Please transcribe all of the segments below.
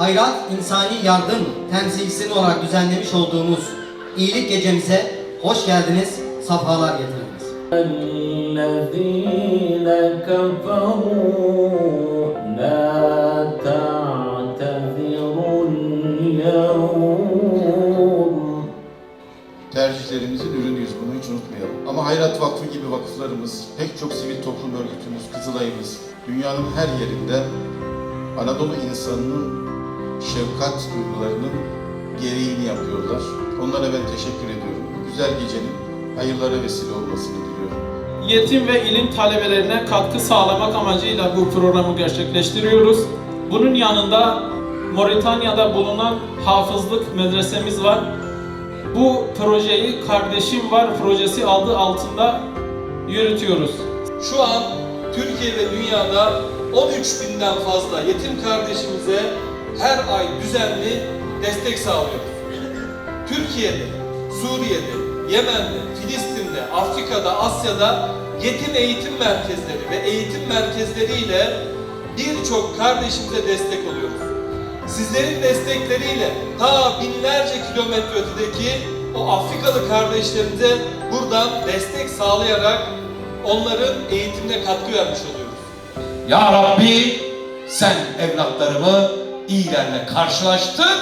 hayrat insani yardım temsilcisi olarak düzenlemiş olduğumuz iyilik gecemize hoş geldiniz, safalar getirdiniz. الذين كفروا لا تعتذروا اليوم tercihlerimizin ürünüyüz bunu hiç unutmayalım. Ama Hayrat Vakfı gibi vakıflarımız, pek çok sivil toplum örgütümüz, Kızılay'ımız dünyanın her yerinde Anadolu insanının şefkat duygularının gereğini yapıyorlar. Onlara ben teşekkür ediyorum. Bu güzel gecenin hayırlara vesile olmasını diliyorum. Yetim ve ilim talebelerine katkı sağlamak amacıyla bu programı gerçekleştiriyoruz. Bunun yanında Moritanya'da bulunan hafızlık medresemiz var. Bu projeyi Kardeşim Var projesi adı altında yürütüyoruz. Şu an Türkiye ve dünyada 13 binden fazla yetim kardeşimize her ay düzenli destek sağlıyoruz. Türkiye'de, Suriye'de, Yemen'de, Filistin'de, Afrika'da, Asya'da yetim eğitim merkezleri ve eğitim merkezleriyle birçok kardeşimize destek oluyoruz. Sizlerin destekleriyle ta binlerce kilometre ötedeki o Afrikalı kardeşlerimize buradan destek sağlayarak onların eğitimine katkı vermiş oluyoruz. Ya Rabbi sen evlatlarımı iyilerle karşılaştır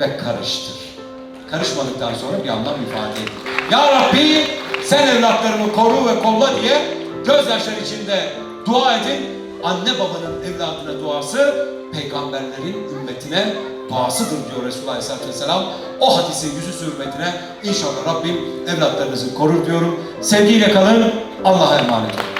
ve karıştır. Karışmadıktan sonra bir anlam ifade et. Ya Rabbi sen evlatlarımı koru ve kolla diye gözyaşları içinde dua edin. Anne babanın evladına duası peygamberlerin ümmetine duasıdır diyor Resulullah Aleyhisselatü Vesselam. O hadisi yüzü hürmetine inşallah Rabbim evlatlarınızı korur diyorum. Sevgiyle kalın. Allah'a emanet olun.